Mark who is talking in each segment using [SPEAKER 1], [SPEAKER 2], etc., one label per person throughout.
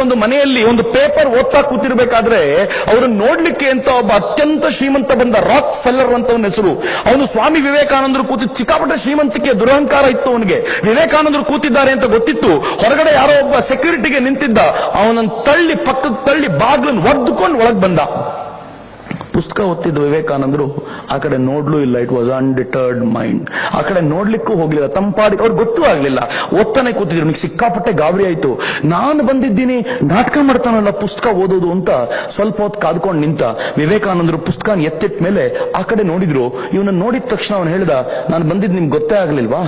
[SPEAKER 1] ಒಂದು ಮನೆಯಲ್ಲಿ ಒಂದು ಪೇಪರ್ ಓದ್ತಾ ಕೂತಿರ್ಬೇಕಾದ್ರೆ ಅವರನ್ನು ನೋಡ್ಲಿಕ್ಕೆ ಅಂತ ಒಬ್ಬ ಅತ್ಯಂತ ಶ್ರೀಮಂತ ಬಂದ ರಾಕ್ ಫೆಲ್ಲರ್ ಅಂತ ಅವನ ಹೆಸರು. ಅವನು ಸ್ವಾಮಿ ವಿವೇಕಾನಂದರು ಕೂತಿ ಚಿಕ್ಕಪಟ್ಟ ಶ್ರೀಮಂತಿಕೆ ದುರಹಂಕಾರ ಇತ್ತು ಅವನಿಗೆ. ವಿವೇಕಾನಂದರು ಕೂತಿದ್ದಾರೆ ಅಂತ ಗೊತ್ತಿತ್ತು. ಹೊರಗಡೆ ಯಾರೋ ಒಬ್ಬ ಸೆಕ್ಯೂರಿಟಿಗೆ ನಿಂತಿದ್ದ. ಅವನನ್ನು ತಳ್ಳಿ ಪಕ್ಕಕ್ಕೆ ತಳ್ಳಿ ಬಾಗ್ಲನ್ನು ಒದ್ದುಕೊಂಡು ಒಳಗ್ ಬಂದ. ಪುಸ್ತಕ ಓದ್ತಿದ್ದ ವಿವೇಕಾನಂದರು, ಆ ಕಡೆ ನೋಡ್ಲೂ ಇಲ್ಲ ಇಟ್ ವಾಸ್ ಅನ್ಡಿಟರ್ಡ್ ಮೈಂಡ್ ಆ ಕಡೆ ನೋಡ್ಲಿಕ್ಕೂ ಹೋಗ್ಲಿಲ್ಲ, ತಂಪಾಡಿ ಅವ್ರಿಗೆ ಗೊತ್ತೂ ಆಗ್ಲಿಲ್ಲ. ಓದ್ತಾನೆ ಕೂತಿದ್ರು, ನಿಮ್ಗೆ ಸಿಕ್ಕಾಪಟ್ಟೆ ಗಾಬರಿ ಆಯ್ತು. ನಾನು ಬಂದಿದ್ದೀನಿ, ನಾಟಕ ಮಾಡ್ತಾನಲ್ಲ ಪುಸ್ತಕ ಓದೋದು ಅಂತ ಸ್ವಲ್ಪ ಹೊತ್ತು ಕಾದ್ಕೊಂಡು ನಿಂತ ವಿವೇಕಾನಂದರು ಪುಸ್ತಕ ಎತ್ತಿಟ್ಟ ಮೇಲೆ ಆ ಕಡೆ ನೋಡಿದ್ರು. ಇವನ್ನ ನೋಡಿದ ತಕ್ಷಣ ಅವನು ಹೇಳ್ದ, ನಾನು ಬಂದಿದ್ದು ನಿಮ್ಗೆ ಗೊತ್ತೇ ಆಗ್ಲಿಲ್ವಾ?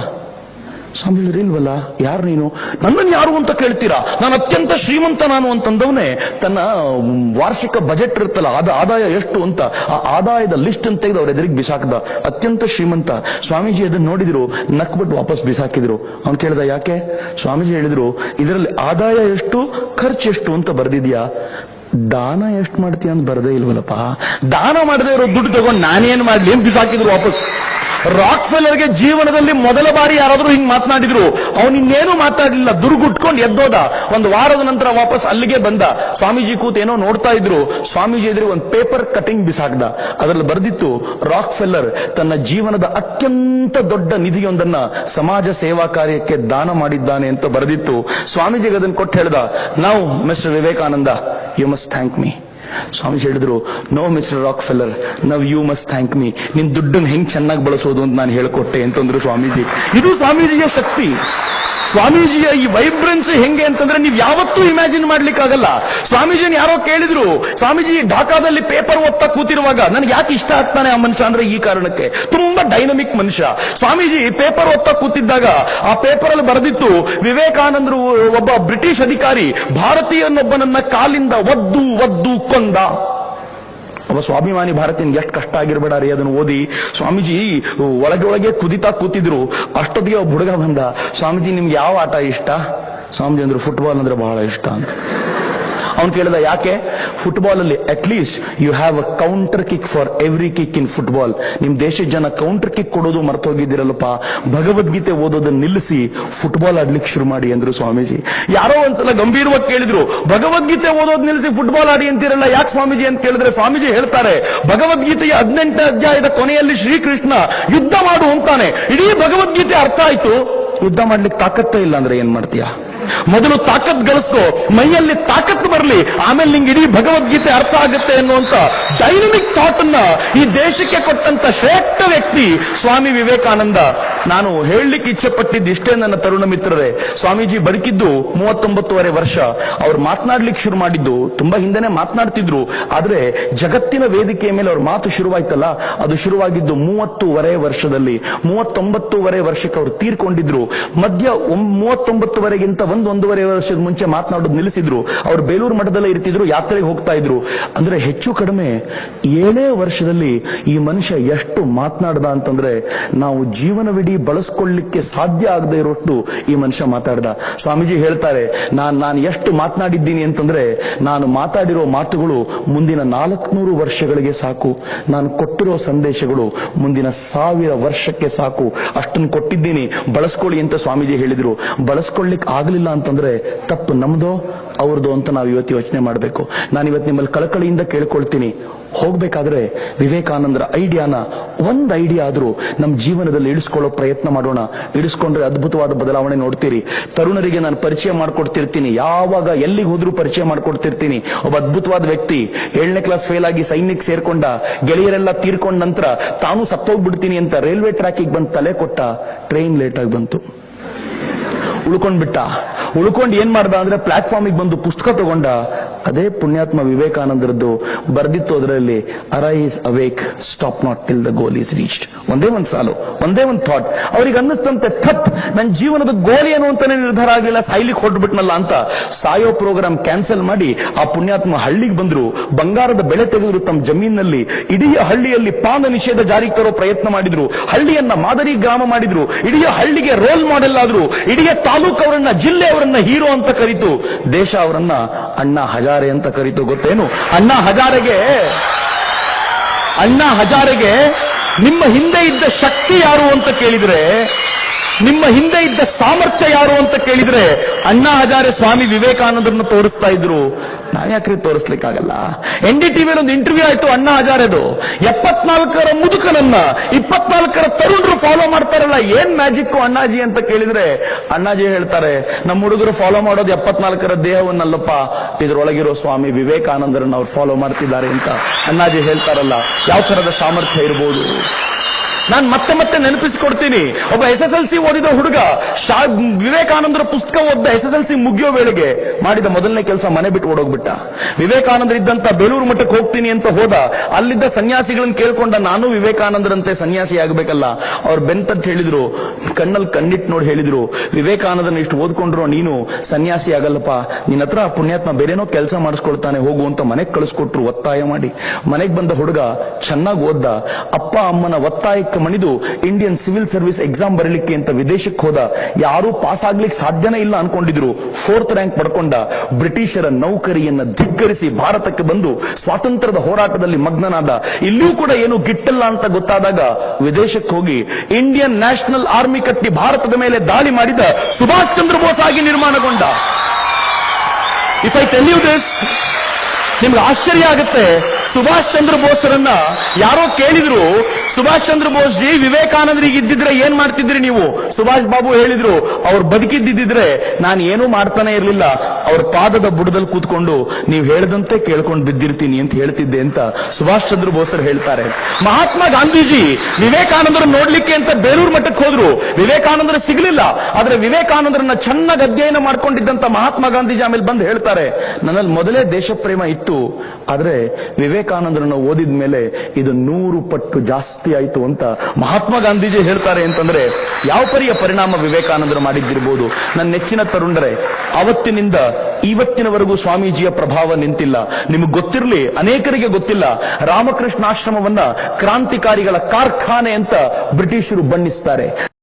[SPEAKER 1] ಸ್ವಾಮಿ ಇಲ್ವಲ್ಲ ಯಾರು ನೀನು? ನನ್ನನ್ನು ಯಾರು ಅಂತ ಕೇಳ್ತೀರಾ? ನಾನು ಅತ್ಯಂತ ಶ್ರೀಮಂತ ನಾನು ಅಂತಂದವನೇ. ತನ್ನ ವಾರ್ಷಿಕ ಬಜೆಟ್ ಇರುತ್ತಲ್ಲ ಅದ ಆದಾಯ ಎಷ್ಟು ಅಂತ, ಆ ಆದಾಯದ ಲಿಸ್ಟ್ ಅಂತ ತೆಗೆದು ಅವ್ರ ಎದುರಿಗೆ ಬಿಸಾಕದ. ಅತ್ಯಂತ ಶ್ರೀಮಂತ. ಸ್ವಾಮೀಜಿ ಅದನ್ನ ನೋಡಿದ್ರು ನಕ್ಬಿಟ್ಟು ವಾಪಸ್ ಬಿಸಾಕಿದ್ರು. ಅವ್ನು ಕೇಳ್ದ, ಯಾಕೆ? ಸ್ವಾಮೀಜಿ ಹೇಳಿದ್ರು, ಇದರಲ್ಲಿ ಆದಾಯ ಎಷ್ಟು, ಖರ್ಚು ಎಷ್ಟು ಅಂತ ಬರ್ದಿದ್ಯಾ? ದಾನ ಎಷ್ಟು ಮಾಡ್ತೀಯ ಅಂತ ಬರದೇ ಇಲ್ವಲ್ಲಪ್ಪ. ದಾನ ಮಾಡದೇ ಇರೋ ದುಡ್ಡು ತಗೊಂಡು ನಾನೇನ್ ಮಾಡ್ಲಿ? ಅಂತ ಬಿಸಾಕಿದ್ರು ವಾಪಸ್. ರಾಕ್ ಫೆಲ್ಲರ್ಗೆ ಜೀವನದಲ್ಲಿ ಮೊದಲ ಬಾರಿ ಯಾರಾದರೂ ಹಿಂಗ್ ಮಾತನಾಡಿದ್ರು, ಅವನು ಇನ್ನೇನು ಮಾತಾಡಲಿಲ್ಲ. ದುರ್ಗುಟ್ಕೊಂಡು ಎದ್ದೋದ. ಒಂದು ವಾರದ ನಂತರ ವಾಪಸ್ ಅಲ್ಲಿಗೆ ಬಂದ. ಸ್ವಾಮೀಜಿ ಕೂತ್ ಏನೋ ನೋಡ್ತಾ ಇದ್ರು. ಸ್ವಾಮೀಜಿ ಎದುರು ಒಂದು ಪೇಪರ್ ಕಟಿಂಗ್ ಬಿಸಾಕ್ದ. ಅದರಲ್ಲಿ ಬರೆದಿತ್ತು ರಾಕ್ ಫೆಲ್ಲರ್ ತನ್ನ ಜೀವನದ ಅತ್ಯಂತ ದೊಡ್ಡ ನಿಧಿಯೊಂದನ್ನ ಸಮಾಜ ಸೇವಾ ಕಾರ್ಯಕ್ಕೆ ದಾನ ಮಾಡಿದ್ದಾನೆ ಅಂತ ಬರೆದಿತ್ತು. ಸ್ವಾಮೀಜಿಗೆ ಅದನ್ನು ಕೊಟ್ಟು ಹೇಳ್ದ, ನಾವು mister Vivekananda, you must thank me. Swamiji ಹೇಳಿದ್ರು no mister Rockefeller now you must thank me ನಿನ್ ದುಡ್ಡನ್ನು ಹೆಂಗ್ ಚೆನ್ನಾಗಿ ಬಳಸೋದು ಅಂತ ನಾನು ಹೇಳ್ಕೊಟ್ಟೆ, ಅಂತಂದ್ರು ಸ್ವಾಮೀಜಿ. ಇದು ಸ್ವಾಮೀಜಿಯ ಶಕ್ತಿ. ಸ್ವಾಮೀಜಿಯ ಈ ವೈಬ್ರೆನ್ಸ್ ಹೆಂಗೆ ಅಂತಂದ್ರೆ ನೀವು ಯಾವತ್ತೂ ಇಮ್ಯಾಜಿನ್ ಮಾಡ್ಲಿಕ್ಕಾಗಲ್ಲ. ಸ್ವಾಮೀಜಿನ ಯಾರೋ ಕೇಳಿದ್ರು, ಸ್ವಾಮೀಜಿ ಢಾಕಾದಲ್ಲಿ ಪೇಪರ್ ಓದ್ತಾ ಕೂತಿರುವಾಗ ನನಗೆ ಯಾಕೆ ಇಷ್ಟ ಆಗ್ತಾನೆ ಆ ಮನುಷ್ಯ ಅಂದ್ರೆ ಈ ಕಾರಣಕ್ಕೆ. ತುಂಬಾ ಡೈನಮಿಕ್ ಮನುಷ್ಯ. ಸ್ವಾಮೀಜಿ ಪೇಪರ್ ಓದ್ತಾ ಕೂತಿದ್ದಾಗ ಆ ಪೇಪರ್ ಅಲ್ಲಿ ಬರೆದಿತ್ತು, ವಿವೇಕಾನಂದರು ಒಬ್ಬ ಬ್ರಿಟಿಷ್ ಅಧಿಕಾರಿ ಭಾರತೀಯನೊಬ್ಬನನ್ನ ಕಾಲಿಂದ ಒದ್ದು ಒದ್ದು ಕೊಂದ. ಒಬ್ಬ ಸ್ವಾಭಿಮಾನಿ ಭಾರತೀನ್ ಎಷ್ಟು ಕಷ್ಟ ಆಗಿರ್ಬೇಡ ರೀ ಅದನ್ನು ಓದಿ. ಸ್ವಾಮೀಜಿ, ಒಳಗೆ ಒಳಗೆ ಕುದಿತಾ ಕೂತಿದ್ರು. ಅಷ್ಟೊತ್ತಿಗೆ ಒಬ್ಬ ಹುಡುಗ ಬಂದ, ಸ್ವಾಮೀಜಿ, ನಿಮ್ಗೆ ಯಾವ ಆಟ ಇಷ್ಟ? ಸ್ವಾಮೀಜಿ ಅಂದ್ರು, ಫುಟ್ಬಾಲ್ ಅಂದ್ರೆ ಬಹಳ ಇಷ್ಟ ಅಂತ. ಅವನು ಕೇಳಿದ ಯಾಕೆ? ಫುಟ್ಬಾಲ್ ಅಲ್ಲಿ at least you have a counter kick for every kick in football ನಿಮ್ ದೇಶದ ಜನ ಕೌಂಟರ್ ಕಿಕ್ ಕೊಡೋದು ಮರ್ತೋಗಿದ್ದೀರಲ್ಲಪ್ಪ. ಭಗವದ್ಗೀತೆ ಓದೋದನ್ನ ನಿಲ್ಲಿಸಿ ಫುಟ್ಬಾಲ್ ಆಡ್ಲಿಕ್ಕೆ ಶುರು ಮಾಡಿ ಅಂದ್ರು ಸ್ವಾಮೀಜಿ. ಯಾರೋ ಒಂದ್ಸಲ ಗಂಭೀರವಾಗಿ ಕೇಳಿದ್ರು, ಭಗವದ್ಗೀತೆ ಓದೋದ್ ನಿಲ್ಲಿಸಿ ಫುಟ್ಬಾಲ್ ಆಡಿ ಅಂತೀರಲ್ಲ, ಯಾಕೆ ಸ್ವಾಮೀಜಿ ಅಂತ ಕೇಳಿದ್ರೆ ಸ್ವಾಮೀಜಿ ಹೇಳ್ತಾರೆ, ಭಗವದ್ಗೀತೆಯ ಹದಿನೆಂಟನೇ ಅಧ್ಯಾಯದ ಕೊನೆಯಲ್ಲಿ ಶ್ರೀಕೃಷ್ಣ ಯುದ್ಧ ಮಾಡು ಅಂತಾನೆ. ಇಡೀ ಭಗವದ್ಗೀತೆ ಅರ್ಥ ಆಯ್ತು. ಯುದ್ಧ ಮಾಡ್ಲಿಕ್ಕೆ ತಾಕತ್ತೇ ಇಲ್ಲ ಅಂದ್ರೆ ಏನ್ ಮಾಡ್ತೀಯಾ? ಮೊದಲು ತಾಕತ್ ಗಳಿಸ್ಕೋ, ಮೈಯಲ್ಲಿ ತಾಕತ್ ಬರಲಿ, ಆಮೇಲೆ ನಿಂಗೆ ಇಡೀ ಭಗವದ್ಗೀತೆ ಅರ್ಥ ಆಗುತ್ತೆ ಅನ್ನುವಂತ ಡೈನಮಿಕ್ ಥಾಟ್ ಅನ್ನ ಈ ದೇಶಕ್ಕೆ ಕೊಟ್ಟಂತ ಶ್ರೇಷ್ಠ ವ್ಯಕ್ತಿ ಸ್ವಾಮಿ ವಿವೇಕಾನಂದ. ನಾನು ಹೇಳಲಿಕ್ಕೆ ಇಚ್ಛೆ ಪಟ್ಟಿದ್ದು ಇಷ್ಟೇ ನನ್ನ ತರುಣ ಮಿತ್ರರೇ. ಸ್ವಾಮೀಜಿ ಬದುಕಿದ್ದು ಮೂವತ್ತೊಂಬತ್ತುವರೆ ವರ್ಷ. ಅವ್ರು ಮಾತನಾಡ್ಲಿಕ್ಕೆ ಶುರು ಮಾಡಿದ್ದು, ತುಂಬಾ ಹಿಂದೆನೆ ಮಾತನಾಡ್ತಿದ್ರು. ಆದ್ರೆ ಜಗತ್ತಿನ ವೇದಿಕೆಯ ಮೇಲೆ ಅವ್ರ ಮಾತು ಶುರುವಾಯ್ತಲ್ಲ, ಅದು ಶುರುವಾಗಿದ್ದು ಮೂವತ್ತೂವರೆ ವರ್ಷದಲ್ಲಿ. ಮೂವತ್ತೊಂಬತ್ತೂವರೆ ವರ್ಷಕ್ಕೆ ಅವರು ತೀರ್ಕೊಂಡಿದ್ರು. ಮಧ್ಯ ಮೂವತ್ತೊಂಬತ್ತುವರೆಗಿಂತ ಒಂದು ಒಂದೂವರೆ ವರ್ಷದ ಮುಂಚೆ ಮಾತನಾಡೋದು ನಿಲ್ಲಿಸಿದ್ರು. ಅವ್ರು ಬೇಲೂರು ಮಠದಲ್ಲೇ ಇರ್ತಿದ್ರು, ಯಾತ್ರೆಗೆ ಹೋಗ್ತಾ ಇದ್ರು. ಅಂದ್ರೆ ಹೆಚ್ಚು ಕಡಿಮೆ ಏಳೇ ವರ್ಷದಲ್ಲಿ ಈ ಮನುಷ್ಯ ಎಷ್ಟು ಮಾತನಾಡ್ದ ಅಂತಂದ್ರೆ ನಾವು ಜೀವನವಿಡೀ ಬಳಸ್ಕೊಳ್ಳಿಕ್ಕೆ ಸಾಧ್ಯ ಆಗದೆ ಇರೋಷ್ಟು ಈ ಮನುಷ್ಯ ಮಾತಾಡ್ದ. ಸ್ವಾಮೀಜಿ ಹೇಳ್ತಾರೆ, ನಾನ್, ನಾನು ಎಷ್ಟು ಮಾತನಾಡಿದ್ದೀನಿ ಅಂತಂದ್ರೆ ನಾನು ಮಾತಾಡಿರೋ ಮಾತುಗಳು ಮುಂದಿನ ನಾಲ್ಕುನೂರು ವರ್ಷಗಳಿಗೆ ಸಾಕು. ನಾನು ಕೊಟ್ಟಿರೋ ಸಂದೇಶಗಳು ಮುಂದಿನ ಸಾವಿರ ವರ್ಷಕ್ಕೆ ಸಾಕು. ಅಷ್ಟನ್ನು ಕೊಟ್ಟಿದ್ದೀನಿ, ಬಳಸ್ಕೊಳ್ಳಿ ಅಂತ ಸ್ವಾಮೀಜಿ ಹೇಳಿದ್ರು. ಬಳಸ್ಕೊಳ್ಳಿಕ್ ಆಗ್ಲಿಲ್ಲ ಅಂತಂದ್ರೆ ತಪ್ಪು ನಮ್ದೋ ಅವ್ರದ್ದು ಅಂತ ನಾವು ಇವತ್ತು ಯೋಚನೆ ಮಾಡಬೇಕು. ನಾನು ಇವತ್ತು ನಿಮ್ಮಲ್ಲಿ ಕಳಕಳಿಯಿಂದ ಕೇಳ್ಕೊಳ್ತೀನಿ. ಹೋಗ್ಬೇಕಾದ್ರೆ ವಿವೇಕಾನಂದರ ಐಡಿಯಾನ ಒಂದ್ ಐಡಿಯಾ ಆದ್ರೂ ನಮ್ಮ ಜೀವನದಲ್ಲಿ ಇಳಿಸ್ಕೊಳ್ಳೋ ಪ್ರಯತ್ನ ಮಾಡೋಣ. ಇಳಿಸ್ಕೊಂಡ್ರೆ ಅದ್ಭುತವಾದ ಬದಲಾವಣೆ ನೋಡ್ತೀರಿ. ತರುಣರಿಗೆ ನಾನು ಪರಿಚಯ ಮಾಡ್ಕೊಡ್ತಿರ್ತೀನಿ. ಯಾವಾಗ, ಎಲ್ಲಿಗೆ ಹೋದ್ರೂ ಪರಿಚಯ ಮಾಡ್ಕೊಡ್ತಿರ್ತೀನಿ. ಒಬ್ಬ ಅದ್ಭುತವಾದ ವ್ಯಕ್ತಿ. ಏಳನೇ ಕ್ಲಾಸ್ ಫೇಲ್ ಆಗಿ ಸೈನ್ಯಕ್ಕೆ ಸೇರ್ಕೊಂಡ. ಗೆಳೆಯರೆಲ್ಲ ತೀರ್ಕೊಂಡ ನಂತರ ತಾನು ಸತ್ತೋಗ್ಬಿಡ್ತೀನಿ ಅಂತ ರೈಲ್ವೆ ಟ್ರ್ಯಾಕಿಗೆ ಬಂದು ತಲೆ ಕೊಟ್ಟ. ಟ್ರೈನ್ ಲೇಟ್ ಆಗಿ ಬಂತು. ಉಳ್ಕೊಂಡ್ಬಿಟ್ಟ ಉಳ್ಕೊಂಡು ಏನ್ ಮಾಡ್ದ ಅಂದ್ರೆ ಪ್ಲಾಟ್ಫಾರ್ಮಿಗೆ ಬಂದು ಪುಸ್ತಕ ತಗೊಂಡ. ಅದೇ ಪುಣ್ಯಾತ್ಮ ವಿವೇಕಾನಂದರದ್ದು ಬರ್ದಿತ್ತು ಅದರಲ್ಲಿ arise awake, stop not till the goal is reached. ಒಂದೇ ಒಂದ್ ಸಾಲು, ಒಂದೇ ಒಂದ್ ಥಾಟ್. ಅವ್ರಿಗೆ ಅನ್ನಿಸ್ತಂತೆ, ಥತ್ ನನ್ನ ಜೀವನದ ಗೋಲ್ ಏನು ಅಂತಾನೆ ನಿರ್ಧಾರ ಆಗಲಿಲ್ಲ ಸಾಯ್ಲಿಕ್ಕೆ ಹೊರಟ್ಬಿಟ್ನಲ್ಲ ಅಂತ. ಸಾಯೋ ಪ್ರೋಗ್ರಾಮ್ ಕ್ಯಾನ್ಸಲ್ ಮಾಡಿ ಆ ಪುಣ್ಯಾತ್ಮ ಹಳ್ಳಿಗೆ ಬಂದ್ರು. ಬಂಗಾರದ ಬೆಳೆ ತೆಗೆದ್ರು ತಮ್ಮ ಜಮೀನಲ್ಲಿ ಇಡೀ ಹಳ್ಳಿಯಲ್ಲಿ ಪಾನ ನಿಷೇಧ ಜಾರಿಗೆ ತರೋ ಪ್ರಯತ್ನ ಮಾಡಿದ್ರು. ಹಳ್ಳಿಯನ್ನ ಮಾದರಿ ಗ್ರಾಮ ಮಾಡಿದ್ರು. ಇಡೀ ಹಳ್ಳಿಗೆ ರೋಲ್ ಮಾಡೆಲ್ ಆದ್ರು. ಇಡೀ ತಾಲೂಕು ಅವರನ್ನ, ಜಿಲ್ಲೆ ಅವರನ್ನ ಹೀರೋ ಅಂತ ಕರೀತು. ದೇಶ ಅವರನ್ನ ಅಣ್ಣ ಹಜಾರೆ ಅಂತ ಕರೀತು, ಗೊತ್ತೇನು? ಅಣ್ಣ ಹಜಾರೆಗೆ ಅಣ್ಣ ಹಜಾರೆಗೆ ನಿಮ್ಮ ಹಿಂದೆ ಇದ್ದ ಶಕ್ತಿ ಯಾರು ಅಂತ ಕೇಳಿದ್ರೆ, ನಿಮ್ಮ ಹಿಂದೆ ಇದ್ದ ಸಾಮರ್ಥ್ಯ ಯಾರು ಅಂತ ಕೇಳಿದ್ರೆ, ಅಣ್ಣಾ ಹಜಾರೆ ಸ್ವಾಮಿ ವಿವೇಕಾನಂದರನ್ನು ತೋರಿಸ್ತಾ ಇದ್ರು. ನಾವ್ಯಾಕ್ರಿ ತೋರಿಸ್ಲಿಕ್ಕಾಗಲ್ಲ. ಎನ್ ಡಿ ಟಿವಿಯಲ್ಲಿ ಒಂದು ಇಂಟರ್ವ್ಯೂ ಆಯ್ತು, ಅಣ್ಣಾ ಹಜಾರೆದು. ಎಪ್ಪತ್ನಾಲ್ಕರ ಮುದುಕನನ್ನ, ಇಪ್ಪತ್ನಾಲ್ಕರ ತರುಣರು ಫಾಲೋ ಮಾಡ್ತಾರಲ್ಲ, ಏನ್ ಮ್ಯಾಜಿಕ್ ಅಣ್ಣಾಜಿ ಅಂತ ಕೇಳಿದ್ರೆ, ಅಣ್ಣಾಜಿ ಹೇಳ್ತಾರೆ, ನಮ್ಮ ಹುಡುಗರು ಫಾಲೋ ಮಾಡೋದು ಎಪ್ಪತ್ನಾಲ್ಕರ ದೇಹವನ್ನಲ್ಲಪ್ಪ. ಇದ್ರೊಳಗಿರೋ ಸ್ವಾಮಿ ವಿವೇಕಾನಂದರನ್ನ ಅವ್ರು ಫಾಲೋ ಮಾಡ್ತಿದ್ದಾರೆ ಅಂತ ಅಣ್ಣಾಜಿ ಹೇಳ್ತಾರಲ್ಲ, ಯಾವ ತರದ ಸಾಮರ್ಥ್ಯ ಇರ್ಬೋದು? ನಾನು ಮತ್ತೆ ಮತ್ತೆ ನೆನಪಿಸಿಕೊಡ್ತೀನಿ. ಒಬ್ಬ ಎಸ್ ಎಸ್ ಎಲ್ ಸಿ ಓದಿದ ಹುಡುಗ ಶಾ ವಿವೇಕಾನಂದರ ಪುಸ್ತಕ ಓದ್ದ ಎಸ್ ಎಸ್ ಎಲ್ ಸಿ ಮುಗಿಯೋ ವೇಳೆಗೆ ಮಾಡಿದ ಮೊದಲನೇ ಕೆಲಸ ಮನೆ ಬಿಟ್ಟು ಓಡೋಗ್ಬಿಟ್ಟ. ವಿವೇಕಾನಂದರ ಇದ್ದಂತ ಬೇಲೂರು ಮಠಕ್ಕೆ ಹೋಗ್ತೀನಿ ಅಂತ ಹೋದ, ಅಲ್ಲಿದ್ದ ಸನ್ಯಾಸಿಗಳನ್ನ ಕೇಳ್ಕೊಂಡ ನಾನು ವಿವೇಕಾನಂದರಂತೆ ಸನ್ಯಾಸಿ ಆಗಬೇಕಲ್ಲ. ಅವ್ರು ಬೆಂತಂತ ಹೇಳಿದ್ರು ಕಣ್ಣಲ್ಲಿ ಕಣ್ಣಿಟ್ಟು ನೋಡಿ ಹೇಳಿದ್ರು ವಿವೇಕಾನಂದನ ಇಷ್ಟು ಓದ್ಕೊಂಡ್ರು ನೀನು ಸನ್ಯಾಸಿ ಆಗಲ್ಲಪ್ಪ. ನಿನ್ನ ಹತ್ರ ಪುಣ್ಯಾತ್ಮ ಬೇರೆನೋ ಕೆಲಸ ಮಾಡಿಸ್ಕೊಳ್ತಾನೆ ಹೋಗು ಅಂತ ಮನೆಗೆ ಕಳಿಸ್ಕೊಟ್ರು, ಒತ್ತಾಯ ಮಾಡಿ. ಮನೆಗೆ ಬಂದ ಹುಡುಗ ಚೆನ್ನಾಗಿ ಓದ್ದ ಅಪ್ಪ ಅಮ್ಮನ ಒತ್ತಾಯಕ್ಕೆ ಮಣಿದು ಇಂಡಿಯನ್ ಸಿವಿಲ್ ಸರ್ವಿಸ್ ಎಕ್ಸಾಮ್ ಬರಲಿಕ್ಕೆ ಅಂತ ವಿದೇಶಕ್ಕೆ ಹೋದ, ಯಾರು ಪಾಸ್ ಆಗ್ಲಿಕ್ಕೆ ಸಾಧ್ಯನೇ ಇಲ್ಲ ಅನ್ಕೊಂಡಿದ್ರು. ಫೋರ್ತ್ ರ್ಯಾಂಕ್ ಪಡ್ಕೊಂಡ, ಬ್ರಿಟಿಷರ ನೌಕರಿಯನ್ನ ಧಿಕ್ಕರಿಸಿ ಭಾರತಕ್ಕೆ ಬಂದು ಸ್ವಾತಂತ್ರ್ಯದ ಹೋರಾಟದಲ್ಲಿ ಮಗ್ನನಾದ. ಇಲ್ಲಿಯೂ ಕೂಡ ಏನು ಗಿಟ್ಟಲ್ಲ ಅಂತ ಗೊತ್ತಾದಾಗ ವಿದೇಶಕ್ಕೆ ಹೋಗಿ ಇಂಡಿಯನ್ ನ್ಯಾಷನಲ್ ಆರ್ಮಿ ಕಟ್ಟಿ ಭಾರತದ ಮೇಲೆ ದಾಳಿ ಮಾಡಿದ ಸುಭಾಷ್ ಚಂದ್ರ ಬೋಸ್ ಆಗಿ ನಿರ್ಮಾಣಗೊಂಡ. If I tell you this ನಿಮ್ಗೆ ಆಶ್ಚರ್ಯ ಆಗುತ್ತೆ. ಸುಭಾಷ್ ಚಂದ್ರ ಬೋಸ್ರನ್ನ ಯಾರೋ ಕೇಳಿದ್ರು ಸುಭಾಷ್ ಚಂದ್ರ ಬೋಸ್ ಜಿ, ವಿವೇಕಾನಂದರಿಗೆ ಇದ್ದಿದ್ರೆ ಏನ್ ಮಾಡ್ತಿದ್ರಿ ನೀವು? ಸುಭಾಷ್ ಬಾಬು ಹೇಳಿದ್ರು, ಅವ್ರು ಬದುಕಿದ್ದಿದ್ರೆ ನಾನು ಏನೂ ಮಾಡ್ತಾನೆ ಇರಲಿಲ್ಲ. ಅವ್ರ ಪಾದದ ಬುಡದಲ್ಲಿ ಕೂತ್ಕೊಂಡು ನೀವು ಹೇಳ್ದಂತೆ ಕೇಳ್ಕೊಂಡು ಬಿದ್ದಿರ್ತೀನಿ ಅಂತ ಹೇಳ್ತಿದ್ದೆ ಅಂತ ಸುಭಾಷ್ ಚಂದ್ರ ಬೋಸರು ಹೇಳ್ತಾರೆ. ಮಹಾತ್ಮ ಗಾಂಧೀಜಿ ವಿವೇಕಾನಂದರು ನೋಡ್ಲಿಕ್ಕೆ ಅಂತ ಬೇಲೂರು ಮಠಕ್ಕೆ ಹೋದ್ರು. ವಿವೇಕಾನಂದರು ಸಿಗ್ಲಿಲ್ಲ. ಆದ್ರೆ ವಿವೇಕಾನಂದರನ್ನ ಚೆನ್ನಾಗಿ ಅಧ್ಯಯನ ಮಾಡ್ಕೊಂಡಿದ್ದಂತ ಮಹಾತ್ಮ ಗಾಂಧೀಜಿ ಆಮೇಲೆ ಬಂದು ಹೇಳ್ತಾರೆ, ನನ್ನಲ್ಲಿ ಮೊದಲೇ ದೇಶ ಪ್ರೇಮ ಇತ್ತು, ಆದ್ರೆ ವಿವೇಕಾನಂದರನ್ನ ಓದಿದ ಮೇಲೆ ಇದು ನೂರು ಪಟ್ಟು ಜಾಸ್ತಿ ಆಯ್ತು ಅಂತ ಮಹಾತ್ಮ ಗಾಂಧೀಜಿ ಹೇಳ್ತಾರೆ ಅಂತಂದ್ರೆ, ಯಾವ ಪರಿಯ ಪರಿಣಾಮ ವಿವೇಕಾನಂದರು ಮಾಡಿದ್ದಿರಬಹುದು ನನ್ನ ನೆಚ್ಚಿನ ತರುಣರೇ, ಅವತ್ತಿನಿಂದ ಇವತ್ತಿನವರೆಗೂ ಸ್ವಾಮೀಜಿಯ ಪ್ರಭಾವ ನಿಂತಿಲ್ಲ. ನಿಮಗೆ ಗೊತ್ತಿರಲಿ, ಅನೇಕರಿಗೆ ಗೊತ್ತಿಲ್ಲ. ರಾಮಕೃಷ್ಣಾಶ್ರಮವನ್ನ ಕ್ರಾಂತಿಕಾರಿಗಳ ಕಾರ್ಖಾನೆ ಅಂತ ಬ್ರಿಟಿಷರು ಬಣ್ಣಿಸ್ತಾರೆ.